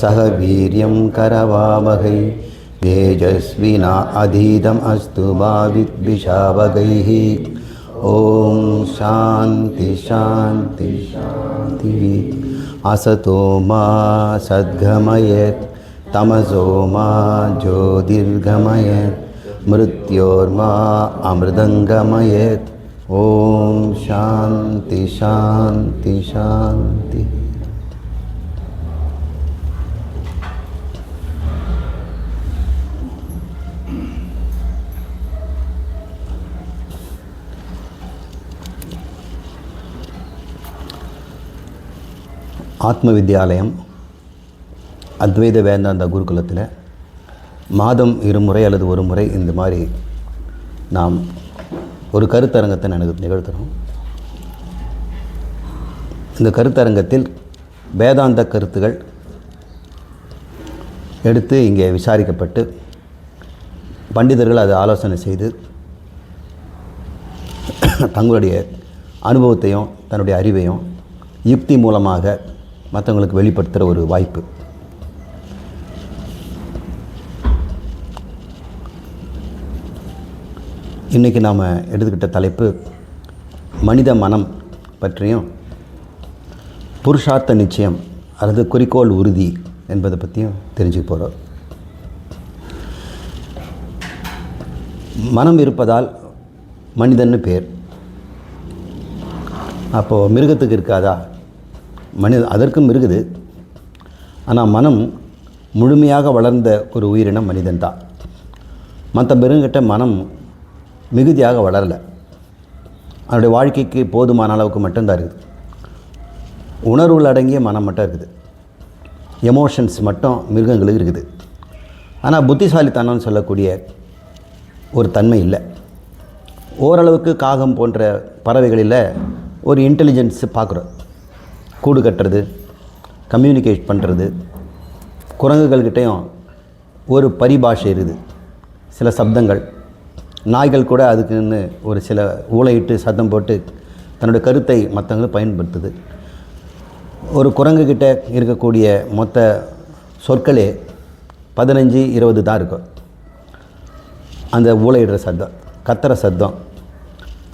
सह वीर्यं करवावहै तेजस्विना अधीतम् अस्तु भाविद्विषावगैः ॐ शान्ति शान्ति, शान्तिः। असतो मा सद्गमयत्, तमसो मा ज्योतिर्गमयत्, मृत्योर्मा अमृदङ्गमयत्। ॐ शान्ति शान्ति, शान्तिः। ஆத்ம வித்யாலயம் அத்வைத வேதாந்த குருகுலத்தில் மாதம் இருமுறை அல்லது ஒரு முறை இந்த மாதிரி நாம் ஒரு கருத்தரங்கத்தை எனக்கு நிகழ்த்துகிறோம் இந்த கருத்தரங்கத்தில் வேதாந்த கருத்துகள் எடுத்து இங்கே விசாரிக்கப்பட்டு பண்டிதர்கள் அதை ஆலோசனை செய்து தங்களுடைய அனுபவத்தையும் தன்னுடைய அறிவையும் யுக்தி மூலமாக மற்றவங்களுக்கு வெளிப்படுத்துகிற ஒரு வாய்ப்பு. இன்றைக்கி நாம் எடுத்துக்கிட்ட தலைப்பு மனித மனம் பற்றியும் புருஷார்த்த நிச்சயம் அல்லது குறிக்கோள் உறுதி என்பதை பற்றியும் தெரிஞ்சுக்க போகிறோம் மனம் இருப்பதால் மனிதன்னு பேர். அப்போது மிருகத்துக்கு இருக்காதா? மனித அதற்கும் இருக்குது. ஆனால் மனம் முழுமையாக வளர்ந்த ஒரு உயிரினம் மனிதன் தான். மற்ற மிருகங்கிட்ட மனம் மிகுதியாக வளரலை. அவனுடைய வாழ்க்கைக்கு போதுமான அளவுக்கு மட்டும்தான் இருக்குது. உணர்வுகள் அடங்கிய மனம் மட்டும் இருக்குது. எமோஷன்ஸ் மட்டும் மிருகங்களுக்கு இருக்குது. ஆனால் புத்திசாலித்தனம்னு சொல்லக்கூடிய ஒரு தன்மை இல்லை. ஓரளவுக்கு காகம் போன்ற பறவைகளில் ஒரு இன்டெலிஜென்ஸ் பார்க்குறோம். கூடு கட்டுறது கம்யூனிகேட் பண்ணுறது குரங்குகள்கிட்டையும் ஒரு பரிபாஷை இருக்குது. சில சப்தங்கள். நாய்கள் கூட அதுக்குன்னு ஒரு சில ஊளையிட்டு சத்தம் போட்டு தன்னோட கருத்தை மற்றவங்களும் பயன்படுத்துது. ஒரு குரங்குகிட்ட இருக்கக்கூடிய மொத்த சொற்களே பதினஞ்சு இருபது தான் இருக்கும். அந்த ஊளையிடுற சத்தம் கத்துற சத்தம்.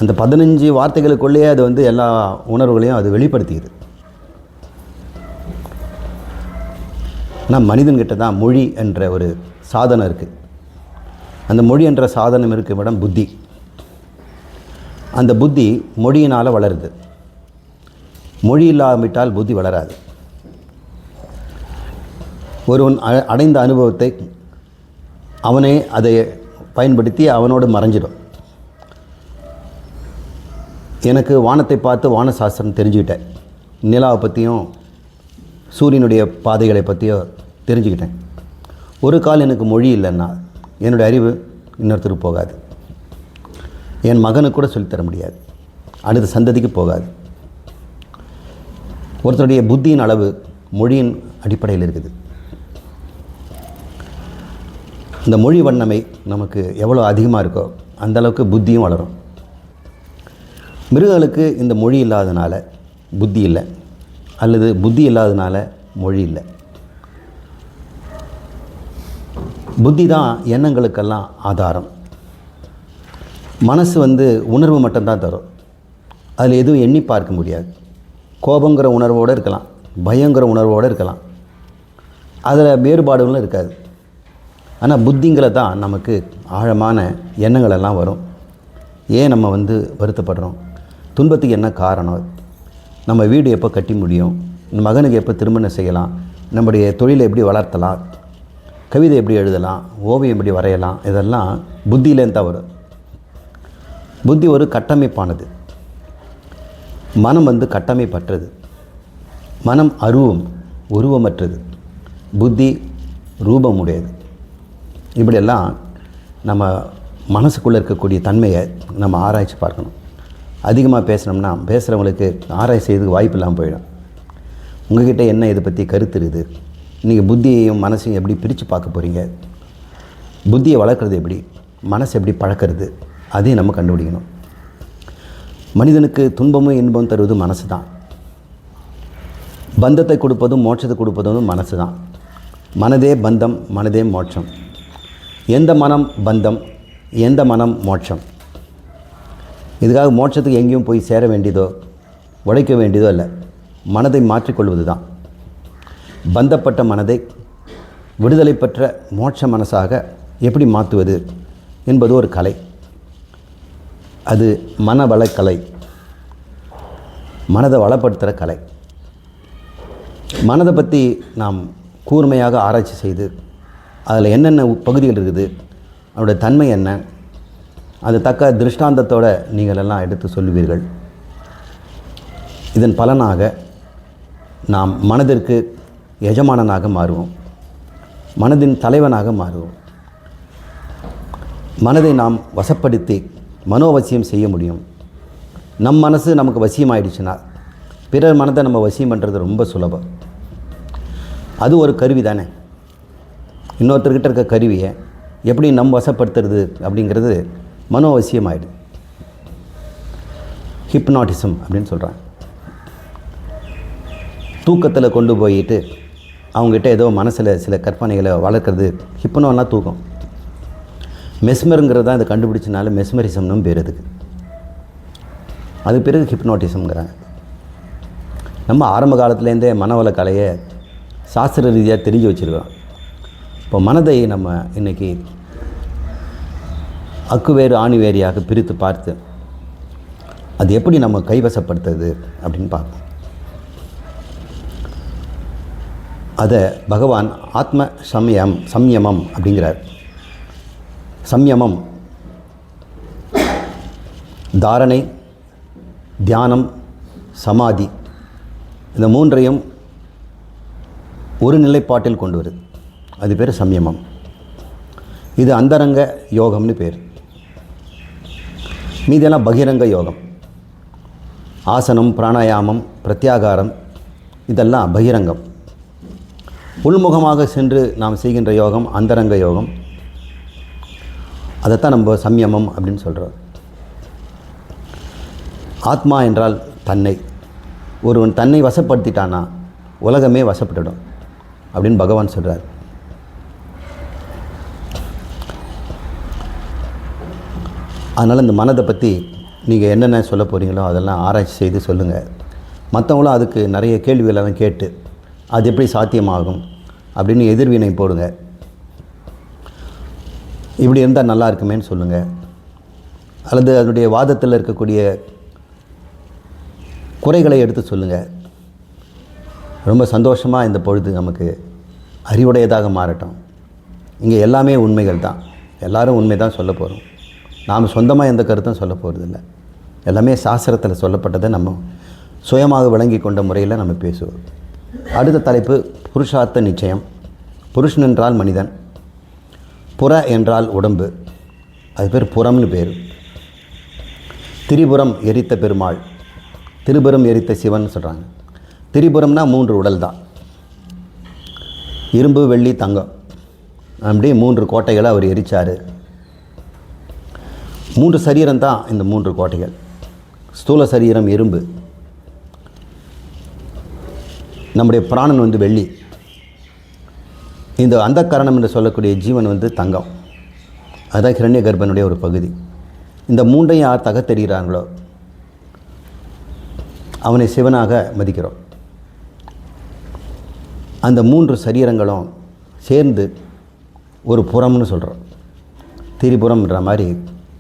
அந்த பதினஞ்சு வார்த்தைகளுக்குள்ளேயே அது வந்து எல்லா உணர்வுகளையும் அது வெளிப்படுத்திக்குது. ஆனால் மனிதன்கிட்ட தான் மொழி என்ற ஒரு சாதனம் இருக்குது அந்த மொழி என்ற சாதனம் இருக்கும் இடம் புத்தி. அந்த புத்தி மொழியினால் வளருது. மொழி இல்லாவிட்டால் புத்தி வளராது. ஒருவன் அ- அடைந்த அனுபவத்தை அவனே அதை பயன்படுத்தி அவனோடு மறைஞ்சிடும். எனக்கு வானத்தை பார்த்து வான சாஸ்திரம் தெரிஞ்சுக்கிட்டேன். நிலாவை பற்றியும் சூரியனுடைய பாதைகளை பற்றியோ தெரிஞ்சுக்கிட்டேன். ஒரு கால் எனக்கு மொழி இல்லைன்னா என்னுடைய அறிவு இன்னொருத்தருக்கு போகாது. என் மகனுக்கு கூட சொல்லித்தர முடியாது. அடுத்த சந்ததிக்கு போகாது. ஒருத்தருடைய புத்தியின் அளவு மொழியின் அடிப்படையில் இருக்குது. இந்த மொழி வண்ணமை நமக்கு எவ்வளோ அதிகமாக இருக்கோ அந்த அளவுக்கு புத்தியும் வளரும். மிருகங்களுக்கு இந்த மொழி இல்லாதனால புத்தி இல்லை. அல்லது புத்தி இல்லாததுனால மொழி இல்லை. புத்தி தான் எண்ணங்களுக்கெல்லாம் ஆதாரம். மனசு வந்து உணர்வு மட்டும்தான் தரும். அதில் எதுவும் எண்ணி பார்க்க முடியாது. கோபங்கிற உணர்வோடு இருக்கலாம். பயங்கிற உணர்வோடு இருக்கலாம். அதில் வேறுபாடுகளும் இருக்காது. ஆனால் புத்திங்கிற தான் நமக்கு ஆழமான எண்ணங்களெல்லாம் வரும். ஏன் நம்ம வந்து வருத்தப்படுறோம்? துன்பத்துக்கு என்ன காரணம்? நம்ம வீடு எப்போ கட்டி முடியும்? மகனுக்கு எப்போ திருமணம் செய்யலாம்? நம்முடைய தொழிலை எப்படி வளர்த்தலாம்? கவிதை எப்படி எழுதலாம்? ஓவியம் எப்படி வரையலாம்? இதெல்லாம் புத்தியிலேருந்து தான் வரும். புத்தி ஒரு கட்டமைப்பானது. மனம் வந்து கட்டமைப்பற்றது. மனம் அருவம் உருவமற்றது. புத்தி ரூபமுடையது. இப்படியெல்லாம் நம்ம மனசுக்குள்ளே இருக்கக்கூடிய தன்மையை நம்ம ஆராய்ச்சி பார்க்கணும். அதிகமாக பேசினோம்னா பேசுகிறவங்களுக்கு ஆராய்ச்சி செய்யறதுக்கு வாய்ப்பு இல்லாமல் போயிடும். உங்ககிட்ட என்ன இதை பற்றி கருத்து இருக்குது? நீங்கள் புத்தியையும் மனசையும் எப்படி பிரித்து பார்க்க போகிறீங்க புத்தியை வளர்க்குறது எப்படி? மனசை எப்படி பழக்கிறது? அதையும் நம்ம கண்டுபிடிக்கணும். மனிதனுக்கு துன்பமும் இன்பமும் தருவது மனசு தான் பந்தத்தை கொடுப்பதும் மோட்சத்தை கொடுப்பதும் மனசு தான் மனதே பந்தம் மனதே மோட்சம். எந்த மனம் பந்தம் எந்த மனம் மோட்சம்? இதுக்காக மோட்சத்துக்கு எங்கேயும் போய் சேர வேண்டியதோ உழைக்க வேண்டியதோ இல்லை மனதை மாற்றிக்கொள்வது தான் பந்தப்பட்ட மனதை விடுதலை பெற்ற மோட்ச மனசாக எப்படி மாற்றுவது என்பது ஒரு கலை. அது மனவளக்கலை மனதை வளப்படுத்துகிற கலை. மனதை பற்றி நாம் கூர்மையாக ஆராய்ச்சி செய்து அதில் என்னென்ன பகுதிகள் இருக்குது அதனுடைய தன்மை என்ன அது தக்க திருஷ்டாந்தத்தோடு நீங்கள் எல்லாம் எடுத்து சொல்லுவீர்கள். இதன் பலனாக நாம் மனதிற்கு எஜமானனாக மாறுவோம். மனதின் தலைவனாக மாறுவோம். மனதை நாம் வசப்படுத்தி மனோவசியம் செய்ய முடியும். நம் மனசு நமக்கு வசியம் ஆயிடுச்சுன்னா பிறர் மனதை நம்ம வசியம் பண்ணுறது ரொம்ப சுலபம். அது ஒரு கருவி தானே. இன்னொருத்தர்கிட்ட இருக்க கருவியை எப்படி நம் வசப்படுத்துறது அப்படிங்கிறது மனோ அவசியம் ஆகிடுது ஹிப்னாட்டிசம் அப்படின்னு சொல்கிறாங்க தூக்கத்தில் கொண்டு போயிட்டு அவங்ககிட்ட ஏதோ மனசில் சில கற்பனைகளை வளர்க்குறது ஹிப்னோன்னா தூக்கம். மெஸ்மருங்கிறது தான் இதை கண்டுபிடிச்சனால மெஸ்மரிசம்னு பேர் அதுக்கு. அது பிறகு ஹிப்னோட்டிசம்ங்கிறாங்க நம்ம ஆரம்ப காலத்துலேருந்தே மனவள கலையை சாஸ்திர ரீதியாக தெரிஞ்சு வச்சுருக்கோம் இப்போ மனதை நம்ம இன்றைக்கி அக்குவேறு ஆணிவேரியாக பிரித்து பார்த்து அது எப்படி நம்ம கைவசப்படுத்துறது அப்படின்னு பார்ப்போம். அதை பகவான் ஆத்ம சமயம் சம்யமம் அப்படிங்கிறார். சம்யமம் தாரணை தியானம் சமாதி இந்த மூன்றையும் ஒரு நிலைப்பாட்டில் கொண்டு வருது. அது பேர் சம்யமம். இது அந்தரங்க யோகம்னு பேர். மீதெல்லாம் பகிரங்க யோகம். ஆசனம் பிராணாயாமம் பிரத்யாகாரம் இதெல்லாம் பகிரங்கம். உள்முகமாக சென்று நாம் செய்கின்ற யோகம் அந்தரங்க யோகம். அதைத்தான் நம்ம சம்யமம் அப்படின்னு சொல்கிறோம் ஆத்மா என்றால் தன்னை. ஒருவன் தன்னை வசப்படுத்திட்டானா உலகமே வசப்பட்டுடும் அப்படின்னு பகவான் சொல்கிறார் அதனால் இந்த மனதை பற்றி நீங்கள் என்னென்ன சொல்ல போகிறீங்களோ அதெல்லாம் ஆராய்ச்சி செய்து சொல்லுங்கள் மற்றவங்களும் அதுக்கு நிறைய கேள்விகளெல்லாம் கேட்டு அது எப்படி சாத்தியமாகும் அப்படின்னு எதிர்வினை போடுங்க. இப்படி இருந்தால் நல்லா இருக்குமேன்னு சொல்லுங்கள் அல்லது அதனுடைய வாதத்தில் இருக்கக்கூடிய குறைகளை எடுத்து சொல்லுங்கள் ரொம்ப சந்தோஷமாக இந்த பொழுது நமக்கு அறிவுடையதாக மாறட்டும். இங்கே எல்லாமே உண்மைகள் தான். எல்லோரும் உண்மை தான் சொல்ல போகிறோம் நாம் சொந்தமாக எந்த கருத்தும் சொல்ல போகிறதில்ல எல்லாமே சாஸ்திரத்தில் சொல்லப்பட்டதை நம்ம சுயமாக விளங்கி கொண்ட முறையில் நம்ம பேசுவோம். அடுத்த தலைப்பு புருஷார்த்த நிச்சயம். புருஷன் என்றால் மனிதன் புற என்றால் உடம்பு. அது பேர் புறம்னு பேர். திரிபுரம் எரித்த பெருமாள் திருபுரம் எரித்த சிவன் சொல்கிறாங்க திரிபுரம்னா மூன்று உடல் தான். இரும்பு வெள்ளி தங்கம். அப்படி மூன்று கோட்டைகளை அவர் எரித்தார் மூன்று சரீரம் தான் இந்த மூன்று கோட்டைகள். ஸ்தூல சரீரம் இரும்பு நம்முடைய பிராணன் வந்து வெள்ளி. இந்த அந்த கரணம் என்று சொல்லக்கூடிய ஜீவன் வந்து தங்கம். அதுதான் கிரண்ய கர்ப்பனுடைய ஒரு பகுதி. இந்த மூன்றையும் யார் தகத்தெறிகிறாங்களோ அவனை சிவனாக மதிக்கிறோம். அந்த மூன்று சரீரங்களும் சேர்ந்து ஒரு புறம்னு சொல்கிறோம் திரிபுரம்ன்ற மாதிரி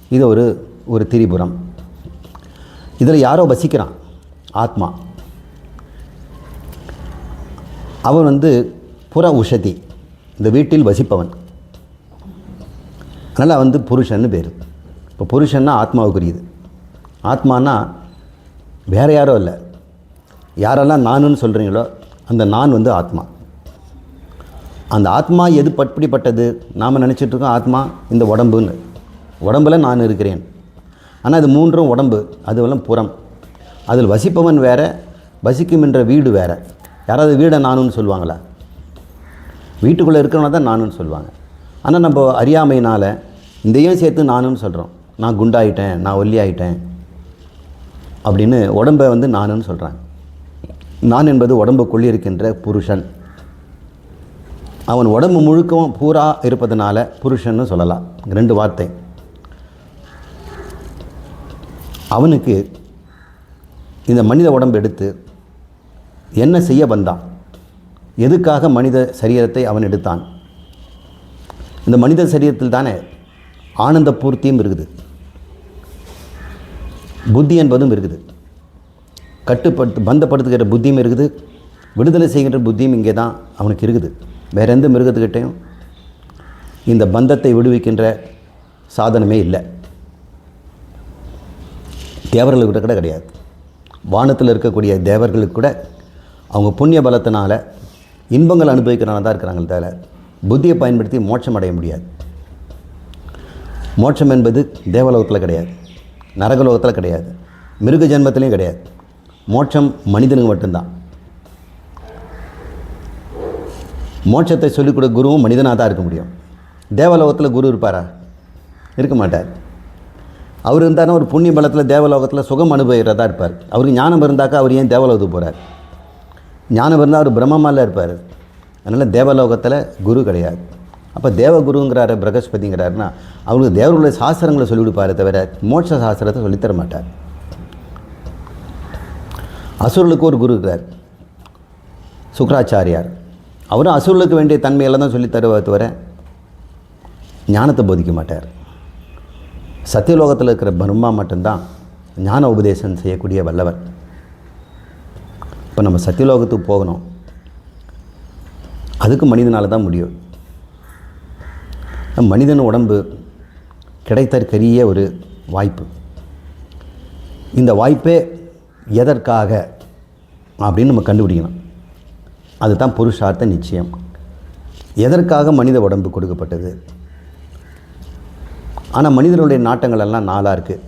இது ஒரு ஒரு திரிபுரம். இதில் யாரோ வசிக்கிறான். ஆத்மா. அவன் வந்து புற உஷதி. இந்த வீட்டில் வசிப்பவன். அதனால் வந்து புருஷன்னு பேர். இப்போ புருஷன்னா ஆத்மாவுக்குரியது. ஆத்மானா வேறு யாரோ இல்லை. யாரெல்லாம் நானுன்னு சொல்கிறீங்களோ அந்த நான் வந்து ஆத்மா. அந்த ஆத்மா எது பட்படிப்பட்டது நாம் நினச்சிட்ருக்கோம் ஆத்மா இந்த உடம்புன்னு. உடம்பில் நான் இருக்கிறேன். ஆனால் அது மூன்றும் உடம்பு அதுவெல்லாம் புறம். அதில் வசிப்பவன் வேற வசிக்கும் என்ற வீடு வேற. யாராவது வீடை நானுன்னு சொல்லுவாங்களா? வீட்டுக்குள்ளே இருக்கிறவன தான் நானுன்னு சொல்லுவாங்க. ஆனால் நம்ம அறியாமையினால் இதையும் சேர்த்து நானுன்னு சொல்கிறோம் நான் குண்டாயிட்டேன் நான் ஒல்லி ஆயிட்டேன் அப்படின்னு உடம்பை வந்து நானுன்னு சொல்கிறாங்க நான் என்பது உடம்புக்குள்ளே இருக்கின்ற புருஷன். அவன் உடம்பு முழுக்கவும் பூரா இருப்பதனால புருஷன்னு சொல்லலாம். ரெண்டு வார்த்தை. அவனுக்கு இந்த மனித உடம்பு எடுத்து என்ன செய்ய வந்தான்? எதுக்காக மனித சரீரத்தை அவன் எடுத்தான்? இந்த மனித சரீரத்தில் தானே ஆனந்த பூர்த்தியும் இருக்குது. புத்தி என்பதும் இருக்குது. கட்டுப்படுத்து பந்தப்படுத்துகிற புத்தியும் இருக்குது. விடுதலை செய்கின்ற புத்தியும் இங்கே தான் அவனுக்கு இருக்குது. வேற எந்த மிருகத்துக்கிட்டையும் இந்த பந்தத்தை விடுவிக்கின்ற சாதனமே இல்லை. தேவர்களுக்கிட்ட கூட கிடையாது. வானத்தில் இருக்கக்கூடிய தேவர்களுக்கு கூட அவங்க புண்ணிய பலத்தினால் இன்பங்கள் அனுபவிக்கிறனால தான் இருக்கிறாங்களே தவிர புத்தியை பயன்படுத்தி மோட்சம் அடைய முடியாது. மோட்சம் என்பது தேவலோகத்தில் கிடையாது. நரகலோகத்தில் கிடையாது. மிருக ஜென்மத்திலையும் கிடையாது. மோட்சம் மனிதனுக்கு மட்டும்தான். மோட்சத்தை சொல்லிக் கொடுக்க குருவும் மனிதனாக தான் இருக்க முடியும். தேவலோகத்தில் குரு இருப்பாரா? இருக்க மாட்டார். அவர் இருந்தாருன்னா ஒரு புண்ணிய பலத்தில் தேவலோகத்தில் சுகம் அனுபவிக்கிறதா இருப்பார். அவருக்கு ஞானம் இருந்தாக்கா அவர் ஏன் தேவலோகத்துக்கு போகிறார் ஞானம் இருந்தால் அவர் பிரம்மமால இருப்பார். அதனால் தேவலோகத்தில் குரு கிடையாது. அப்போ தேவகுருங்கிறாரு பிரகஸ்பதிங்கிறாருன்னா அவருக்கு தேவருடைய சாஸ்திரங்களை சொல்லி கொடுப்பாரே தவிர மோட்ச சாஸ்திரத்தை சொல்லித்தர மாட்டார். அசுரலுக்கு ஒரு குரு இருக்கிறார் சுக்கராச்சாரியார். அவரும் அசுரலுக்கு வேண்டிய தன்மையெல்லாம் தான் சொல்லித் தருவார் தவிர ஞானத்தை போதிக்க மாட்டார். சத்தியலோகத்தில் இருக்கிற பிரம்மா மட்டும்தான் ஞான உபதேசம் செய்யக்கூடிய வல்லவர் இப்போ நம்ம சத்தியலோகத்துக்கு போகணும். அதுக்கு மனிதனால் தான் முடியும். மனிதன் உடம்பு கிடைத்தற்கரிய ஒரு வாய்ப்பு. இந்த வாய்ப்பே எதற்காக அப்படின்னு நம்ம கண்டுபிடிக்கணும். அதுதான் புருஷார்த்த நிச்சயம். எதற்காக மனித உடம்பு கொடுக்கப்பட்டது? ஆனால் மனிதனுடைய நாட்டங்கள் எல்லாம் நாலாக இருக்குது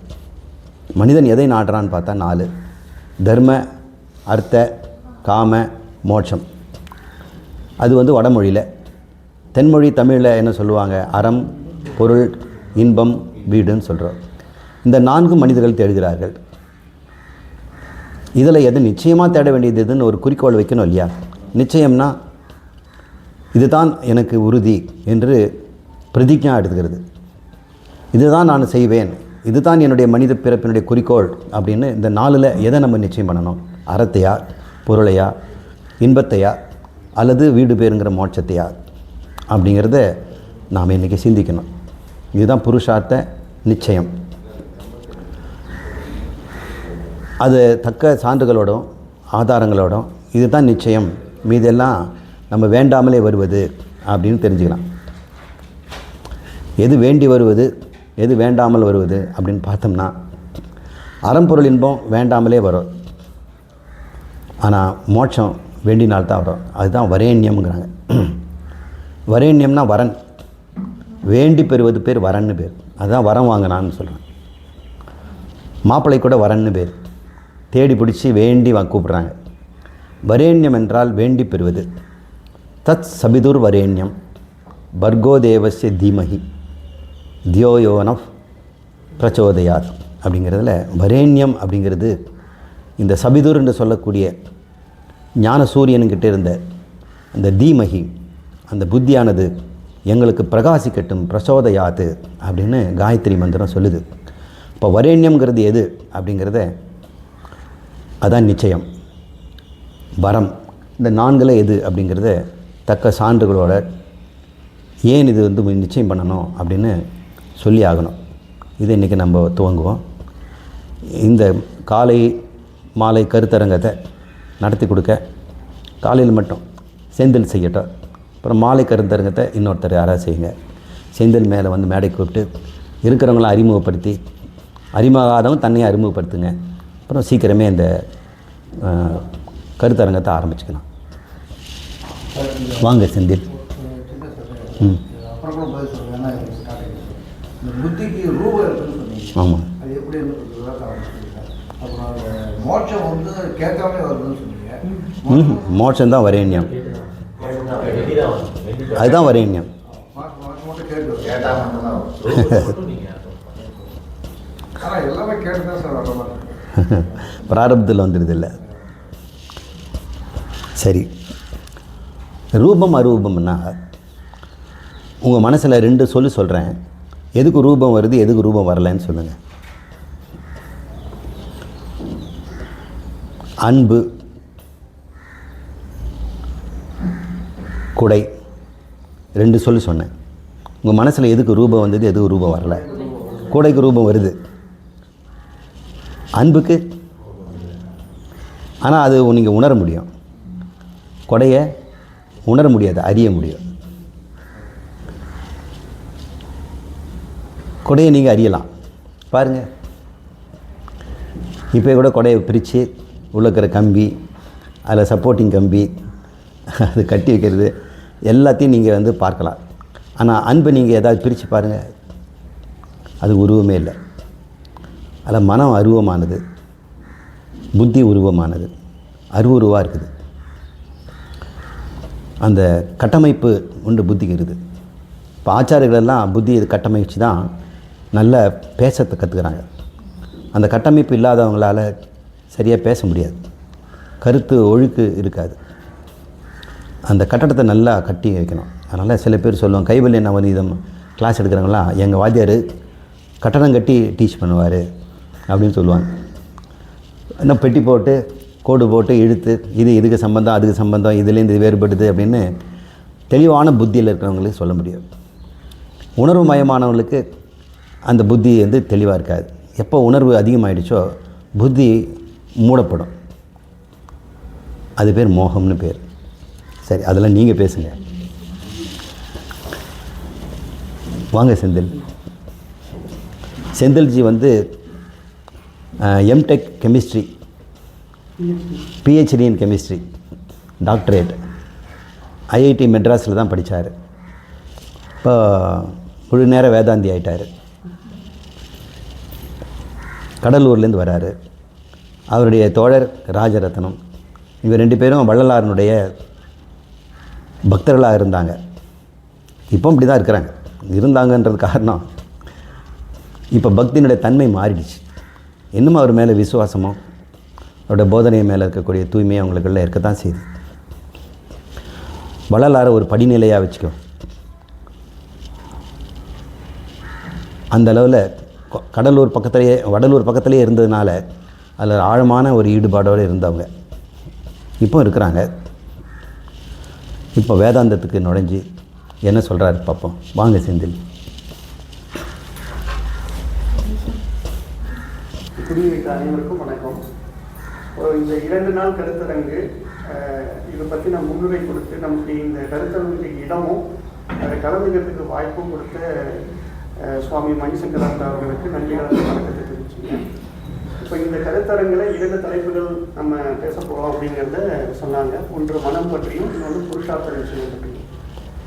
மனிதன் எதை நாடுறான்னு பார்த்தா நாலு. தர்ம அர்த்த காம மோட்சம். அது வந்து வடமொழியில். தென்மொழி தமிழில் என்ன சொல்லுவாங்க? அறம் பொருள் இன்பம் வீடுன்னு சொல்கிறோம் இந்த நான்கு மனிதர்கள் தேடுகிறார்கள். இதில் எது நிச்சயமாக தேட வேண்டியது எதுன்னு ஒரு குறிக்கோள் வைக்கணும் இல்லையா? நிச்சயம்னா இதுதான் எனக்கு உறுதி என்று பிரதிஜா எடுத்துக்கிறது. இதுதான் நான் செய்வேன். இதுதான் என்னுடைய மனித பிறப்பினுடைய குறிக்கோள் அப்படின்னு இந்த நாளில் எதை நம்ம நிச்சயம் பண்ணணும்? அறத்தையா? பொருளையா? இன்பத்தையா? அல்லது வீடு பேருங்கிற மோட்சத்தையா? அப்படிங்கிறத நாம் இன்றைக்கி சிந்திக்கணும். இதுதான் புருஷார்த்த நிச்சயம். அது தக்க சான்றுகளோடும் ஆதாரங்களோடும் இதுதான் நிச்சயம். மீதெல்லாம் நம்ம வேண்டாமலே வருவது அப்படின்னு தெரிஞ்சுக்கலாம். எது வேண்டி வருவது? எது வேண்டாமல் வருவது அப்படின்னு பார்த்தோம்னா அறம்பொருள் இன்பம் வேண்டாமலே வரும். ஆனால் மோட்சம் வேண்டினால் தான் வரும். அதுதான் வரேண்யம்ங்கிறாங்க வரேண்யம்னா வரன். வேண்டி பெறுவது பேர் வரன்னு பேர். அதுதான் வரம் வாங்கினான்னு சொல்கிறேன் மாப்பிள்ளை கூட வரன்னு பேர். தேடி பிடிச்சி வேண்டி வா கூப்பிட்றாங்க. வரேண்யம் என்றால் வேண்டி பெறுவது. தத் சபிதுர் வரேண்யம் பர்கோதேவச தீமகி தியோயோனம் பிரச்சோதயாத் அப்படிங்கிறதுல வரேண்யம் அப்படிங்கிறது இந்த சபிதுர் என்று சொல்லக்கூடிய ஞான சூரியன்கிட்ட இருந்த அந்த தீமகி அந்த புத்தியானது எங்களுக்கு பிரகாசிக்கட்டும் பிரசோதயாத்து அப்படின்னு காயத்ரி மந்திரம் சொல்லுது. இப்போ வரேண்யம்ங்கிறது எது அப்படிங்கிறத அதான் நிச்சயம். வரம் இந்த நான்கில் எது அப்படிங்கிறத தக்க சான்றுகளோட ஏன் இது வந்து நிச்சயம் பண்ணணும் அப்படின்னு சொல்லி ஆகணும் இது இன்றைக்கி நம்ம துவங்குவோம். இந்த காலை மாலை கருத்தரங்கத்தை நடத்தி கொடுக்க காலையில் மட்டும் செந்தில் செய்யட்டும். அப்புறம் மாலை கருத்தரங்கத்தை இன்னொருத்தர் யாராவது செய்யுங்க. செந்தில் மேலே வந்து மேடை கூப்பிட்டு இருக்கிறவங்களை அறிமுகப்படுத்தி அறிமுகாதவங்க தன்னையும் அறிமுகப்படுத்துங்க. அப்புறம் சீக்கிரமே இந்த கருத்தரங்கத்தை ஆரம்பிச்சுக்கலாம். வாங்க செந்தில். ம் அப்புறம் கூட பதில் சொல்லுங்க ஏன்னா இது starting. இந்த புத்திக்கு ரூபம் இருக்குன்னு சொன்னீங்க. ஆமாம் அது எப்படி அப்புறம் மோட்சம் வந்து கேட்காமலே வருதுன்னு சொன்னீங்க. ம் மோட்சம்தான் வரேண்யம் அதுதான் வரேண்யம் மாசம் மாசம் மட்டும் கேட்டு வருது. கேட்டா மட்டும்தான் வரும். ஆனா எல்லாமே கேட்டு தான் சார் வர மாதிரி பிராரப்தில் வந்துடுது இல்லை சரி. ரூபம் அரூபம்னா உங்கள் மனசில் ரெண்டு சொல்லி சொல்கிறேன் எதுக்கு ரூபம் வருது எதுக்கு ரூபம் வரலைன்னு சொல்லுங்கள் அன்பு குடை ரெண்டு சொல்லி சொன்னேன். உங்கள் மனசில் எதுக்கு ரூபம் வந்தது எதுக்கு ரூபம் வரல? கூடைக்கு ரூபம் வருது. அன்புக்கு ஆனால் அது நீங்கள் உணர முடியும். கொடையை உணர முடியாது அறிய முடியும். கொடையை நீங்கள் அறியலாம். பாருங்கள் இப்போ கூட கொடையை பிரித்து உள்ளே இருக்கிற கம்பி அதில் சப்போர்ட்டிங் கம்பி அது கட்டி வைக்கிறது எல்லாத்தையும் நீங்கள் வந்து பார்க்கலாம். ஆனால் அன்பை நீங்கள் ஏதாவது பிரித்து பாருங்கள் அது உருவமே இல்லை. அதில் மனம் அருவமானது. புத்தி உருவமானது. அருவுருவாக இருக்குது. அந்த கட்டமைப்பு உண்டு புத்திக்கு இருக்குது இப்போ ஆச்சாரியர்களெல்லாம் புத்தி இது கட்டமைச்சு தான் நல்ல பேசத்தை கற்றுக்குறாங்க அந்த கட்டமைப்பு இல்லாதவங்களால் சரியாக பேச முடியாது. கருத்து ஒழுக்கு இருக்காது. அந்த கட்டடத்தை நல்லா கட்டி வைக்கணும். அதனால் சில பேர் சொல்லுவாங்க கைவல்லிய நவநீதம் கிளாஸ் எடுக்கிறவங்களாம் எங்கள் வாத்தியார் கட்டடம் கட்டி டீச் பண்ணுவார் அப்படின்னு சொல்லுவாங்க. இன்னும் பெட்டி போட்டு கோடு போட்டு இழுத்து இது இதுக்கு சம்பந்தம் அதுக்கு சம்பந்தம் இதுலேருந்து இது வேறுபடுது அப்படின்னு தெளிவான புத்தியில் இருக்கிறவங்களுக்கு சொல்ல முடியாது. உணர்வு மயமானவங்களுக்கு அந்த புத்தி வந்து தெளிவாக இருக்காது. எப்போ உணர்வு அதிகமாகிடுச்சோ புத்தி மூடப்படும். அது பேர் மோகம்னு பேர். சரி அதெல்லாம் நீங்கள் பேசுங்க. வாங்க செந்தில். செந்தில்ஜி வந்து MTech chemistry PhD in chemistry doctorate IIT மெட்ராஸில் தான் படித்தார் இப்போ முழு நேரம் வேதாந்தி ஆயிட்டார். கடலூர்லேருந்து வராரு. அவருடைய தோழர் ராஜரத்னம். இவங்க ரெண்டு பேரும் வள்ளலாரனுடைய பக்தர்களாக இருந்தாங்க. இப்போ இப்படி தான் இருக்கிறாங்க. இருந்தாங்கன்றது காரணம். இப்போ பக்தியினுடைய தன்மை மாறிடுச்சு. இன்னும் அவர் மேலே விசுவாசமும் அவருடைய போதனை மேலே இருக்கக்கூடிய தூய்மையை அவங்களுக்குள்ள இருக்க தான் செய்யுது. வள்ளலாரை ஒரு படிநிலையாக வச்சுக்கோ. அந்த அளவில் கடலூர் பக்கத்துலேயே வடலூர் பக்கத்துலேயே இருந்ததுனால அதில் ஆழமான ஒரு ஈடுபாடோடு இருந்தவங்க. இப்போ இருக்கிறாங்க. இப்போ வேதாந்தத்துக்கு நுழைஞ்சி என்ன சொல்கிறாரு பார்ப்போம் வாங்க செந்தில். குடியிருக்க அனைவருக்கும் வணக்கம். இந்த இரண்டு நாள் கருத்தரங்கு இதை பற்றி நான் முன்னுரை கொடுத்து நமக்கு இந்த கருத்தரங்குக்கு இடமும் கலந்துக்கிறதுக்கு வாய்ப்பும் கொடுத்த சுவாமி மணிசங்கரானந்தா அவர்களுக்கு நன்றி கலந்த வணக்கத்தை தெரிவிச்சுங்க இப்போ இந்த கருத்தரங்கில் இரண்டு தலைப்புகள் நம்ம பேச போகிறோம் அப்படிங்கிறத சொன்னாங்க. ஒன்று மனம் பற்றியும் இன்னொன்று புருஷார்த்த விஷயம் பற்றியும்.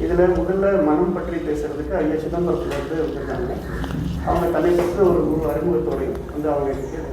இதில் முதல்ல மனம் பற்றி பேசுறதுக்கு ஐயா சிதம்பரத்துலேருந்து வந்திருக்காங்க அவங்க தன்னை பற்றி ஒரு ஒரு அறிமுகத்தோடையும் வந்து அவங்க பேச